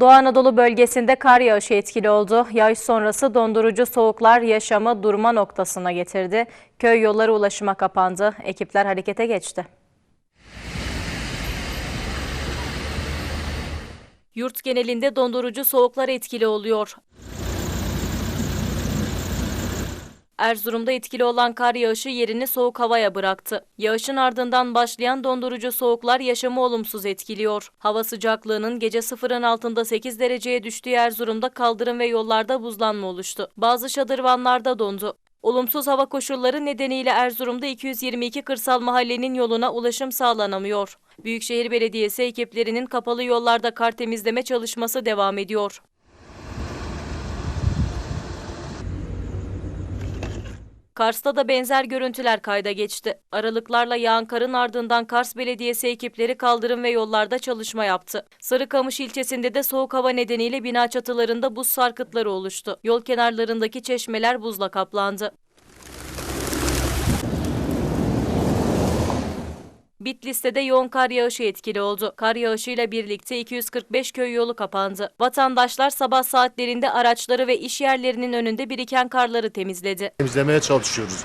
Doğu Anadolu bölgesinde kar yağışı etkili oldu. Yağış sonrası dondurucu soğuklar yaşamı durma noktasına getirdi. Köy yolları ulaşıma kapandı. Ekipler harekete geçti. Yurt genelinde dondurucu soğuklar etkili oluyor. Erzurum'da etkili olan kar yağışı yerini soğuk havaya bıraktı. Yağışın ardından başlayan dondurucu soğuklar yaşamı olumsuz etkiliyor. Hava sıcaklığının gece sıfırın altında 8 dereceye düştüğü Erzurum'da kaldırım ve yollarda buzlanma oluştu. Bazı şadırvanlarda dondu. Olumsuz hava koşulları nedeniyle Erzurum'da 222 kırsal mahallenin yoluna ulaşım sağlanamıyor. Büyükşehir Belediyesi ekiplerinin kapalı yollarda kar temizleme çalışması devam ediyor. Kars'ta da benzer görüntüler kayda geçti. Aralıklarla yağan karın ardından Kars Belediyesi ekipleri kaldırım ve yollarda çalışma yaptı. Sarıkamış ilçesinde de soğuk hava nedeniyle bina çatılarında buz sarkıtları oluştu. Yol kenarlarındaki çeşmeler buzla kaplandı. Bitlis'te de yoğun kar yağışı etkili oldu. Kar yağışıyla birlikte 245 köy yolu kapandı. Vatandaşlar sabah saatlerinde araçları ve iş yerlerinin önünde biriken karları temizledi. temizlemeye çalışıyoruz.